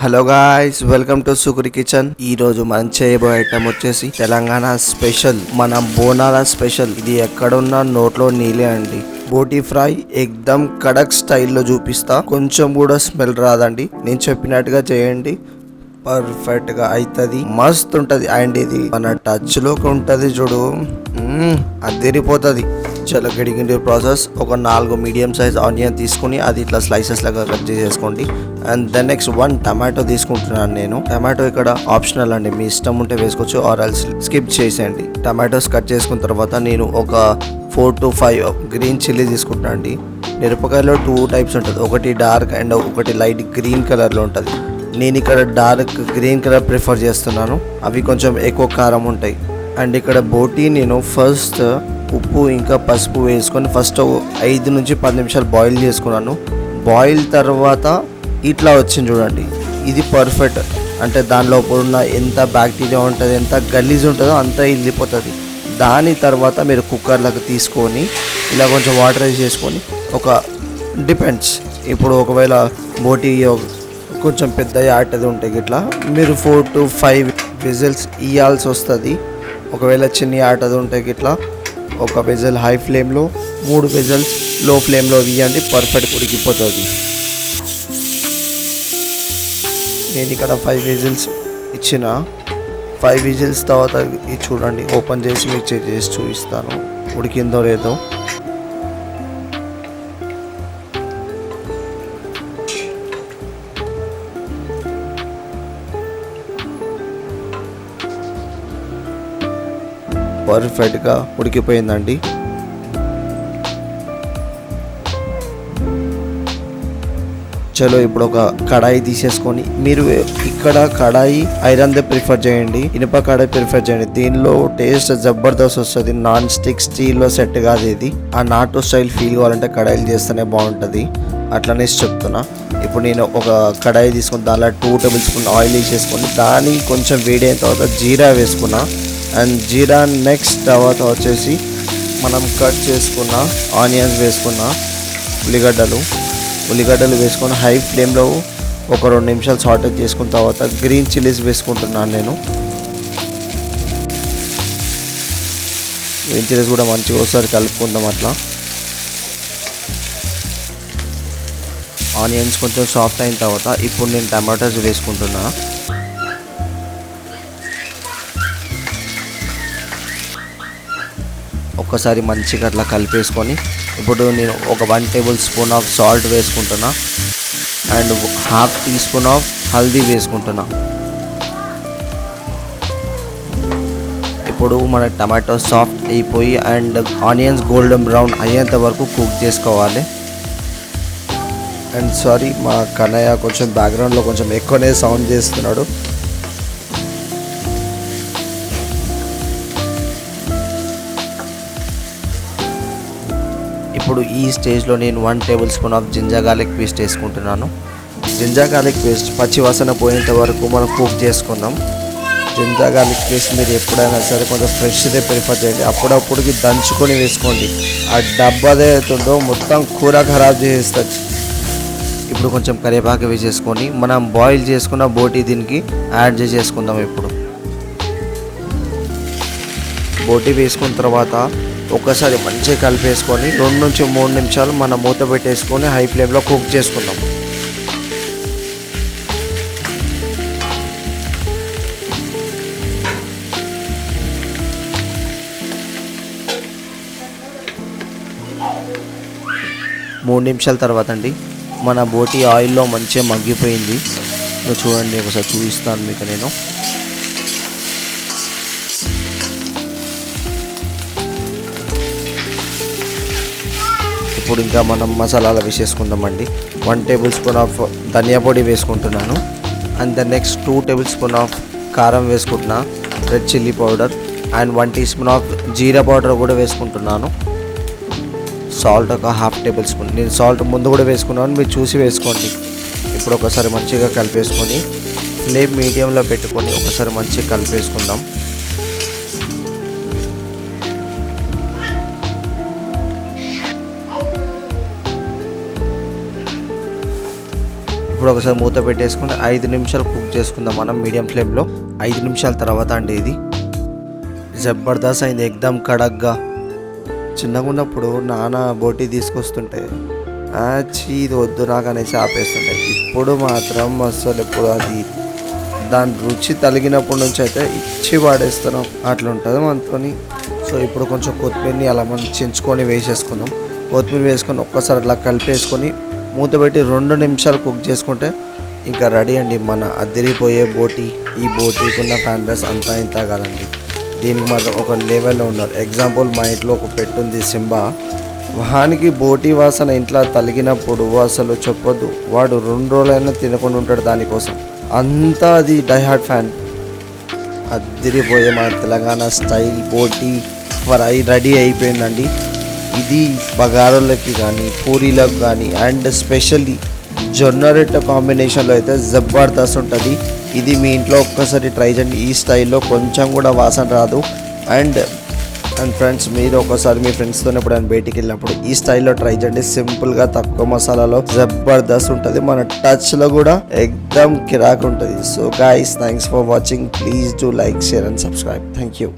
Hello guys welcome to Sukuri kitchen ఈ రోజు మనం చేయబోయే ఐటమ్ వచ్చేసి తెలంగాణ స్పెషల్ మన బోనాల స్పెషల్ ఇది ఎక్కడున్నా నోట్లో నీలే అండి. బోటీ ఫ్రై ఎగ్దమ్ కడక్ స్టైల్లో చూపిస్తా. కొంచెం కూడా స్మెల్ రాదండి. నేను చెప్పినట్టుగా చేయండి. పర్ఫెక్ట్గా అవుతుంది మస్త్ ఉంటుంది. అండ్ ఇది మన టచ్లోకి ఉంటుంది చూడు. మ్మ్, అదిరిపోతుంది. చాలా గడిగిండే ప్రాసెస్. ఒక నాలుగు మీడియం సైజ్ ఆనియన్ తీసుకుని అది ఇట్లా స్లైసెస్ లాగా కట్ చేసేసుకోండి. And then next one tomato తీసుకుంటున్నాను నేను. టమాటో ఇక్కడ ఆప్షనల్ అండి. మీ ఇష్టం ఉంటే వేసుకోవచ్చు ఆర్ ఎల్స్ స్కిప్ చేసేయండి. టమాటోస్ కట్ చేసుకున్న తర్వాత నేను ఒక four to five green chilli తీసుకుంటున్నాను అండి. మిరపకాయలో టూ టైప్స్ ఉంటుంది. ఒకటి డార్క్ అండ్ ఒకటి లైట్ గ్రీన్ కలర్లో ఉంటుంది. నేను ఇక్కడ డార్క్ గ్రీన్ కలర్ ప్రిఫర్ చేస్తున్నాను. అవి కొంచెం ఎక్కువ కారం ఉంటాయి. అండ్ ఇక్కడ బోటీ నేను ఫస్ట్ ఉప్పు ఇంకా పసుపు వేసుకొని ఫస్ట్ ఐదు నుంచి పది నిమిషాలు బాయిల్ చేసుకున్నాను. బాయిల్ తర్వాత ఇట్లా వచ్చింది చూడండి. ఇది పర్ఫెక్ట్ అంటే దానిలో ఉన్న ఎంత బ్యాక్టీరియా ఉంటుంది ఎంత గలీజ్ ఉంటుందో అంతా వెళ్ళిపోతుంది దాని తర్వాత మీరు కుక్కర్లకు తీసుకొని ఇలా కొంచెం వాటర్ వేసి చేసుకొని ఒక డిపెండ్స్ ఇప్పుడు ఒకవేళ బోటీ కొంచెం పెద్ద ఆటది ఉంటాయి ఇట్లా మీరు ఫోర్ టు ఫైవ్ విజిల్స్ ఇవ్వాల్సి వస్తుంది. ఒకవేళ చిన్న ఆటది ఉంటే ఇట్లా ఒక వెజల్ హై ఫ్లేమ్లో మూడు వెజల్స్లో ఫ్లేమ్లో ఇవ్వండి పర్ఫెక్ట్ ఉడికిపోతుంది. నేను ఇక్కడ ఫైవ్ విజిల్స్ ఇచ్చిన. ఫైవ్ విజిల్స్ తర్వాత ఇది చూడండి ఓపెన్ చేసి మీకు చేసి చూపిస్తాను ఉడికిందో లేదో. పర్ఫెక్ట్గా ఉడికిపోయిందండి. చలో ఇప్పుడు ఒక కడాయి తీసేసుకొని మీరు ఇక్కడ కడాయి ఐరన్ దే ప్రిఫర్ చేయండి ఇనుప కడాయి ప్రిఫర్ చేయండి. దీనిలో టేస్ట్ జబర్దస్త్ వస్తుంది నాన్ స్టిక్ స్టీల్లో సెట్ కాదు ఇది. ఆ నాటు స్టైల్ ఫీల్ కావాలంటే కడాయిలు చేస్తేనే బాగుంటుంది. అట్లనే చెప్తున్నా. ఇప్పుడు నేను ఒక కడాయి తీసుకుని దానిలో టూ టేబుల్ స్పూన్ ఆయిల్ వేసేసుకొని దాని కొంచెం వేడి అయిన తర్వాత జీరా వేసుకున్నా. అండ్ జీరా నెక్స్ట్ తర్వాత వచ్చేసి మనం కట్ చేసుకున్న ఆనియన్స్ వేసుకున్న ఉల్లిగడ్డలు. ఉల్లిగడ్డలు వేసుకొని హై ఫ్లేమ్లో ఒక రెండు నిమిషాలు సాటెడ్ చేసుకున్న తర్వాత గ్రీన్ చిల్లీస్ వేసుకుంటున్నాను నేను. గ్రీన్ చిల్లీస్ కూడా మంచిగా ఒకసారి కలుపుకుందాం అట్లా. ఆనియన్స్ కొంచెం సాఫ్ట్ అయిన తర్వాత ఇప్పుడు నేను టమాటోస్ వేసుకుంటున్నాను ఒక్కసారి మంచిగా అట్లా కలిపేసుకొని ఇప్పుడు నేను ఒక one tablespoon of salt వేసుకుంటున్నా and half teaspoon of haldi వేసుకుంటున్నా. ఇప్పుడు మన టమాటో సాఫ్ట్ అయిపోయి అండ్ ఆనియన్స్ గోల్డెన్ బ్రౌన్ అయ్యేంత వరకు కుక్ చేసుకోవాలి. అండ్ సారీ మా కన్నయ్య కొంచెం బ్యాక్గ్రౌండ్లో కొంచెం ఎక్కువనే సౌండ్ చేస్తున్నాడు. ఇప్పుడు ఈ స్టేజ్లో నేను one tablespoon of ginger garlic paste వేసుకుంటున్నాను. జింజర్ గార్లిక్ పేస్ట్ పచ్చి వాసన పోయేంత వరకు మనం కుక్ చేసుకుందాం. జింజర్ గార్లిక్ పేస్ట్ మీరు ఎప్పుడైనా సరే కొంచెం ఫ్రెష్దే ప్రిఫర్ చేయండి. అప్పుడప్పుడుకి దంచుకొని వేసుకోండి. ఆ డబ్బాదే అవుతుందో మొత్తం కూర ఖరాబ్ చేసేస్తుంది. ఇప్పుడు కొంచెం కరివేపాకు వేసేసుకొని మనం బాయిల్ చేసుకున్న బోటీ దీనికి యాడ్ చేసేసుకుందాం ఇప్పుడు. బోటీ వేసుకున్న తర్వాత ఒకసారి మంచిగా కలిపేసుకొని రెండు నుంచి మూడు నిమిషాలు మనం మూత పెట్టేసుకొని హై ఫ్లేమ్లో కుక్ చేసుకుందాం. మూడు నిమిషాల తర్వాత అండి మన బోటి ఆయిల్లో మంచిగా మగ్గిపోయింది. చూడండి ఒకసారి చూపిస్తాను మీకు నేను. ఇప్పుడు ఇంకా మనం మసాలాలు వేసేసుకుందామండి. One tablespoon of dhania పొడి వేసుకుంటున్నాను. And the next two tablespoon of కారం వేసుకుంటున్నా. Red chilli powder and one teaspoon of jeera powder కూడా వేసుకుంటున్నాను. సాల్ట్ ఒక హాఫ్ టేబుల్ స్పూన్ నేను సాల్ట్ ముందు కూడా వేసుకున్నాను. మీరు చూసి వేసుకోండి. ఇప్పుడు ఒకసారి మంచిగా కలిపేసుకొని ఫ్లేమ్ మీడియంలో పెట్టుకొని ఒకసారి మంచిగా కలిపేసుకుందాం. ఇప్పుడు ఒకసారి మూత పెట్టేసుకుని ఐదు నిమిషాలు కుక్ చేసుకుందాం మనం మీడియం ఫ్లేమ్లో ఐదు నిమిషాల తర్వాత అండి ఇది. జబర్దస్త్ అయింది ఎగ్దమ్ కడగ్గా. చిన్నగా ఉన్నప్పుడు నాన్న బోటి తీసుకొస్తుంటే చీ ఇది వద్దు నాకు అనేసి ఆపేస్తుంటే ఇప్పుడు మాత్రం అసలు ఎప్పుడు అది. దాని రుచి తలిగినప్పటి నుంచి అయితే ఇచ్చి వాడేస్తున్నాం. అట్లా ఉంటుంది మనతోని. సో ఇప్పుడు కొంచెం కొత్తిమీరని అలా మనం చించుకొని వేసేసుకుందాం. కొత్తిమీర వేసుకొని ఒక్కసారి అట్లా కలిపేసుకొని మూత పెట్టి రెండు నిమిషాలు కుక్ చేసుకుంటే ఇంకా రెడీ అండి మన అదిరిపోయే బోటి. ఈ బోటీకున్న ఫ్యాన్ బేస్ అంతా ఇంత కాదండి. దీనికి మాత్రం ఒక లెవెల్లో ఉన్నారు. ఎగ్జాంపుల్ మా ఇంట్లో ఒక పెట్టుంది సింబా. వానికి బోటి వాసన ఇంట్లో తలిగినప్పుడు అసలు చెప్పొద్దు. వాడు రెండు రోజులైనా తినకుండా ఉంటాడు దానికోసం. అంతా అది డైహార్డ్ ఫ్యాన్ అదిరిపోయే మన తెలంగాణ స్టైల్ బోటి. ఫ్రై రెడీ అయిపోయిందండి. ఇది బగారోళ్ళకి కానీ పూరీలకు కానీ అండ్ స్పెషల్లీ జొన్న రొట్టె కాంబినేషన్లో అయితే జబర్దస్త్ ఉంటుంది. ఇది మీ ఇంట్లో ఒక్కసారి ట్రై చేయండి. ఈ స్టైల్లో కొంచెం కూడా వాసన రాదు. అండ్ అండ్ ఫ్రెండ్స్ మీరు ఒకసారి మీ ఫ్రెండ్స్తో ఎప్పుడైనా బయటికి వెళ్ళినప్పుడు ఈ స్టైల్లో ట్రై చేయండి. సింపుల్గా తక్కువ మసాలాలో జబర్దస్త్ ఉంటుంది. మన టచ్లో కూడా ఎక్దమ్ కిరాక్ ఉంటుంది. So guys thanks for watching please do like share and subscribe thank you